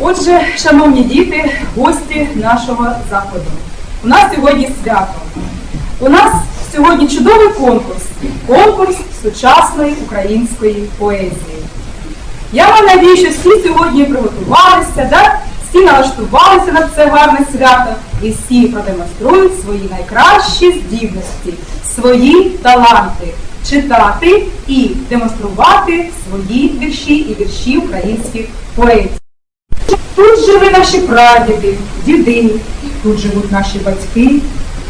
Отже, шановні діти, гості нашого заходу. У нас сьогодні свято. У нас сьогодні чудовий конкурс. Конкурс сучасної української поезії. Я вам надію, що всі сьогодні приготувалися, да? всі налаштувалися на це гарне свято і всі продемонструють свої найкращі здібності, свої таланти читати і демонструвати свої вірші і вірші українських поетів. Тут жили наші прадіди, діди, тут живуть наші батьки,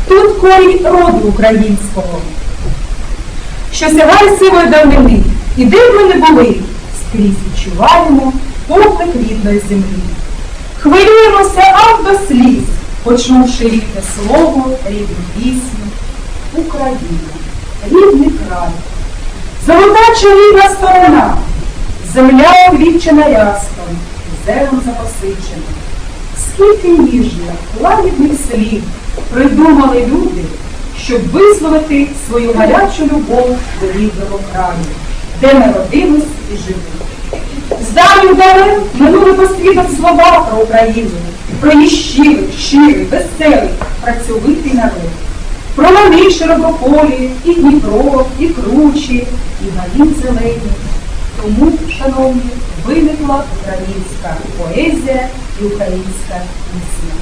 тут корінь роду українського, що сягає сивої давнини, і де б ми не були, скрізь відчуваємо поклик рідної землі. Хвилюємося аж до сліз, почувши рідне слово, рідну пісню. Україна, рідний край, золота чоловіка сторона, земля обвічена ряском, зелом запосичена. Скільки ніжних, лагідних слів придумали люди, щоб висловити свою гарячу любов до рідного краю, де народились і живуть. З давніх давен минули по слова про Україну, про її щирий, щирий, веселий, працьовитий народ. Про лани широкополі, і Дніпро, і кручі, і гаї зелені. Тому, шановні, виникла українська поезія і українська пісня.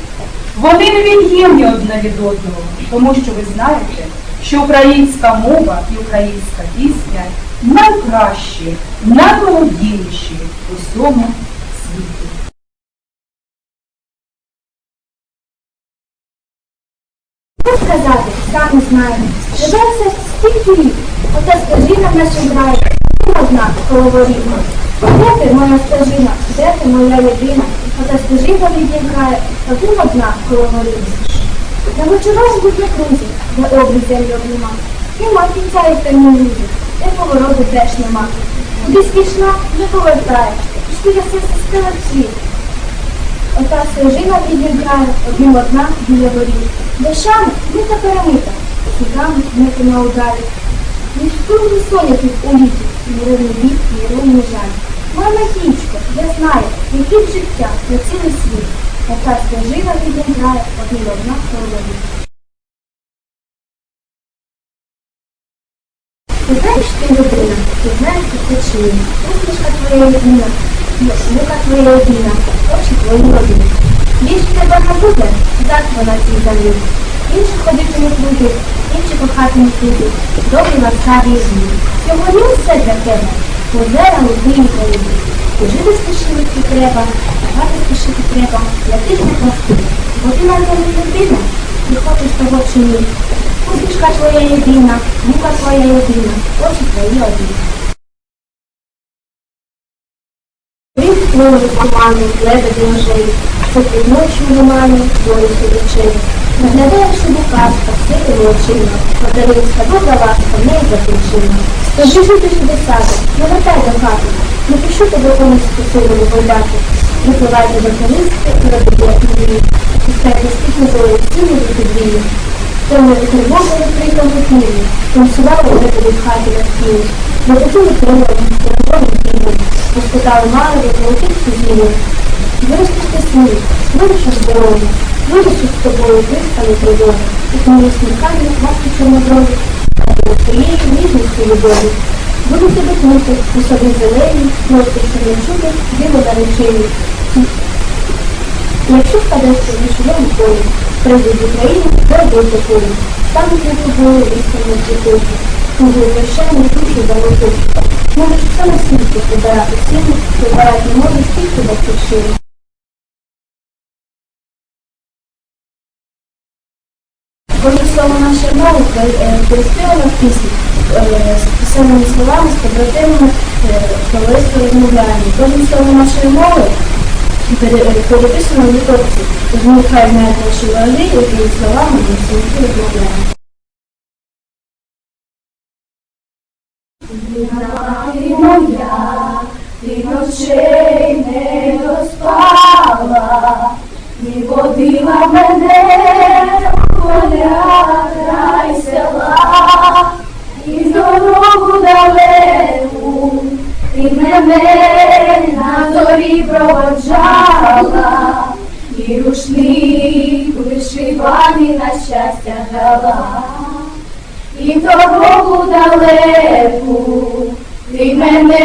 Вони невід'ємні одне від одного, тому що ви знаєте, що українська мова і українська пісня найкращі, наймолодіші у всьому світі. Сказати, сам не знаю. Живе все стільки рік, ота стежина в нашому краї, не одна коловорітна. Де ти, моя стежина, де ти, моя єдина, ота стежина в ріднім краї, один одна коловорітна. На вечорах буде крузі, де обрій землю обніма. Нема кінця і темні люди, де повороту теж нема. Кудись пішла, не повертаєш, пішли я серце стила світ. Ота стежина в ріднім краю, одним одна біля воріт. Дощами мита перемита, суками мити на ударі. Ніж круглі сонячник у літі, ні рівний бік, жаль. Мама гічко, я знаю, які б життя на цілий світ. Стежина в ріднім краю, одним одна колові. Ти знаєш ти людина, ти знаєш ти причини, усмішка твоя єдина, мука твоя єдина, очі твої родини. Більше тебе не буде, так вона цій землі. Інші ходити не буде, інші кохати не буде, добрі ласкаві і злі. Сьогодні все для тебе, озера, луги і країни. Жити спішити треба, багато спішити треба, для тих не прости. Бо ти на не людина, ти хочеш того чи ні. Усмішка твоя єдина, мука твоя єдина, очі твої одні. Він плюнув команду, лебеді ножей, під ночі в лимані долі речей. Наглядаєш собі казка, сивими очима, материнська добра ласка, в неї закінчена. Скажи жити сюди саду, не вертай до хати, не пишу тебе комусь посилому гойдати. Випливайте до колиски і робите мрії. Пускайте стільки зої, стіни від підвії. Тривогу не приїхав у книги, танцювали випади в хаті на стіні. Запотіли кривом, розробили книгу, розпитали маленькі, золотих сузіння. Виростити сніг, вирішиш дорогу, вирішиш з тобою пристани тривоги, і книги смеркання, маски чорноброві, а до твоєї ніжності любові. Буду тебе кнути, у собі зелені, ще не чути, диво на речені. Якщо впадеш у вічному полі, прийдуть в Україну, дорогой закону, стануть над тобою виставлені цвіточі, куди вершені душу залоту. Можеш все на світі побирати силу, побирати не можеш тільки батьківщину. Кожне слово нашої мови переспівано в пісні, з писаними словами, з побратимами, товариство розмовляємо. Кожне слово нашої мови пере- переписано в літопці, тому хай знають наші вороги, якими словами ми сьогодні розмовляємо. Ночей не доспала, і водила мене поля край села, і дорогу далеку, ти мене на зорі проводжала, і рушник вишиваний на щастя дала, і дорогу далеку ти мене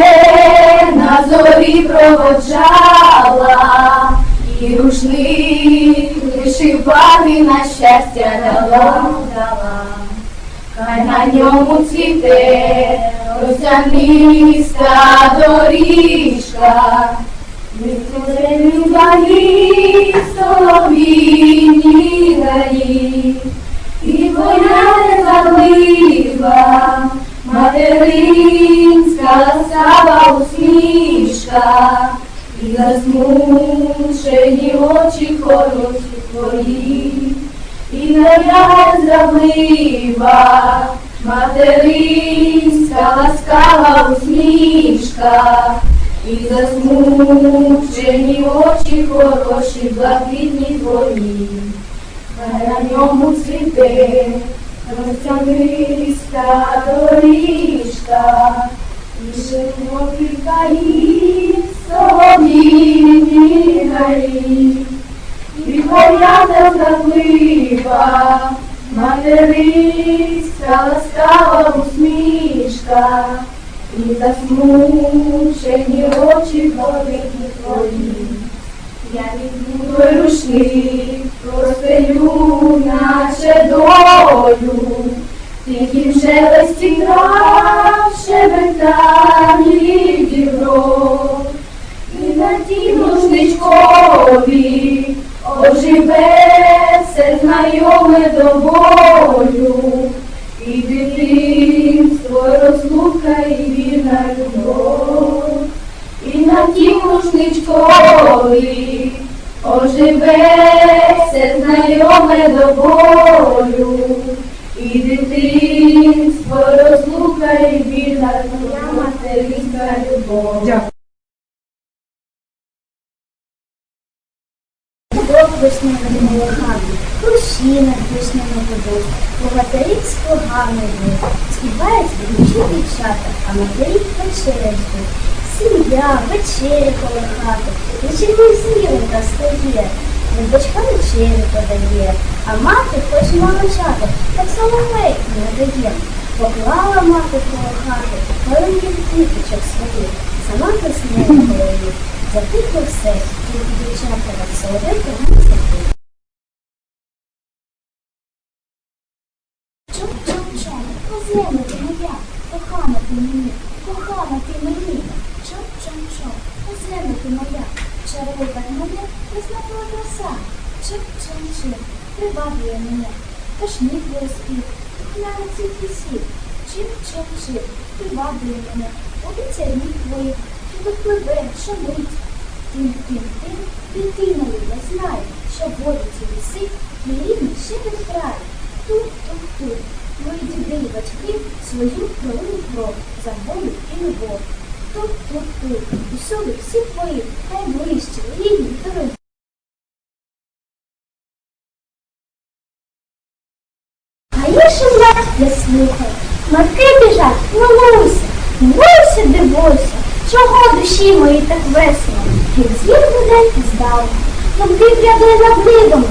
на зорі проводжала, і рушник вишиваний на щастя дала, дала. Хай на ньому цвіте росяниста доріжка, Вистрілені гаї, солов'їні гаї, і твоя незаглива, материнська ласкава усмішка, і засмучені очі хороші твої. І моя зраблива, материнська ласкава усмішка, і засмучені очі хороші, блакитні твої, на ньому цвіте розтягниста доріжка, і широкі гаї, солов'їні гаї. І твоя незрадлива, материнська ласкава усмішка, і засмучені очі твої. Я візьму той рушник, простелю, наче долю, тихім шелесті трав, шебетані дібро. І на тій рушничкові оживе все знайоме до болю, і дитинство, розлука, і вірна любов. На тім рушничкові оживе все знайоме до болю, і дитинство, і розлука, і вірна твоя материнська любов. Хрущі над вишнями ведуть, богатирі з йдуть, співають дівчата, а матері вечеря ждуть. Сім'я, вечеря коло хати, вечірній зніленька стає, дочка вечерю подає, а мати хоч молочати, так само не дає. Поклала мати коло хати, маленьких діточок своїх, сама заснує в голові. Затихло все, тільки дівчата соловейком не Чоп-чоп-чоп, приваблює мене, кашник розпів, кухняна цих лісів. Чіп-чоп-чіп, приваблює мене, обіцяні твої, що допливе, що мить. Тим-тим-тим, дитиною я знаю, що водиться ліси, мій рідний ще не край. Тут-тут-тут, мої діди і батьки свою пролили кров за волю і любов. Тут-тут-тут, усюди всі твої, найближчі, рідні, дорогі. Я матки біжать, молуся, дивуйся, дивуйся, чого душі мої так весело, під звір буде здалека, Думки прядли над нивами,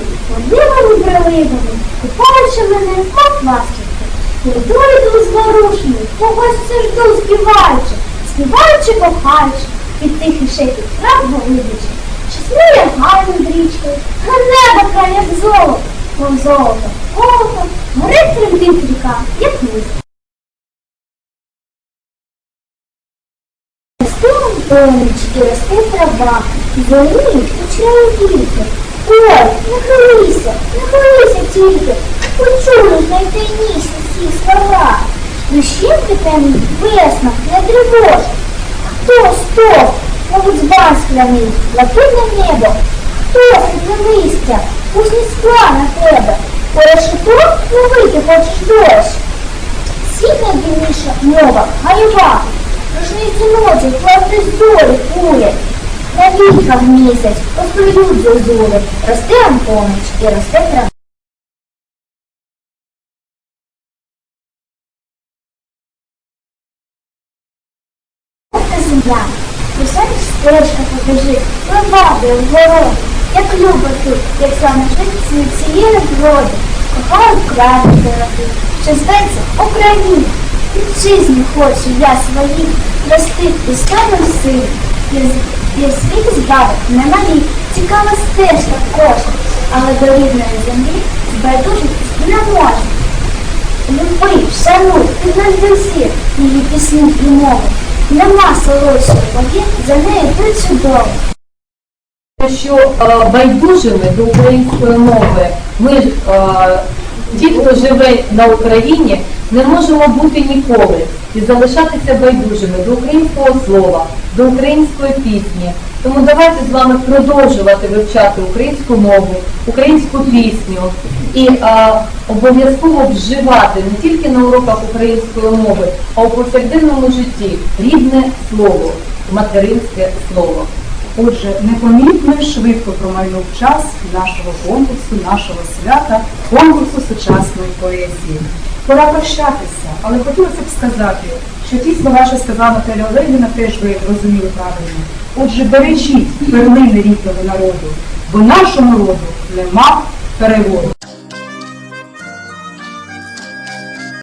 над приливами, купаючи мене, мов ластівки. Йду йду зворушений, когось жду співаючи, співаючи, кохаючи, під тихий шепіт трав голубичі. Щасливі гарно над річкою, а небо край, золото, мов золото, золото, горить тремтить ріка, як низ. Ростом тонечки, росте трава, зеленіють кучері діти. Ой, не хвилися, не хвилися тільки, почули найтайніші всі слова. Душівки темні, весна, не тривож. Хто стоп, мабуть, збан скляний, блакитне небо, хто світле листя, пусні скла на тебе, по решето ловити хочеш дощ. Світ найдивніша мова, гаєва, рушний дзвіночок, власне зорі курять. На віках місяць, розповідуть зозули, росте Антонич і росте трава. Земля, писають стежка по біжить, левадою в городу. Як любо тут, як саме житті цієї вроди, кохаю край дорогий, що зветься Україна. Вітчизні хочу я самим силі. І, з- і в світі збавок немалі, цікава стежка кожна, але до рідної землі байдужитись не можна. Люби, шануй, піднажди всіх її пісні і мови. Нема солодшої воді, за нею причудово. Що е, байдужими до української мови ми, е, ті, хто живе на Україні, не можемо бути ніколи і залишатися байдужими до українського слова, до української пісні. Тому давайте з вами продовжувати вивчати українську мову, українську пісню і е, обов'язково вживати не тільки на уроках української мови, а у повсякденному житті рідне слово, материнське слово. Отже, непомітно і швидко промайнув час нашого конкурсу, нашого свята, конкурсу сучасної поезії. Пора прощатися, але хотілося б сказати, що ті слова, що сказала Наталя Олегівна, теж ви розуміли правильно. Отже, бережіть перлини рідного народу, бо нашому роду нема переводу.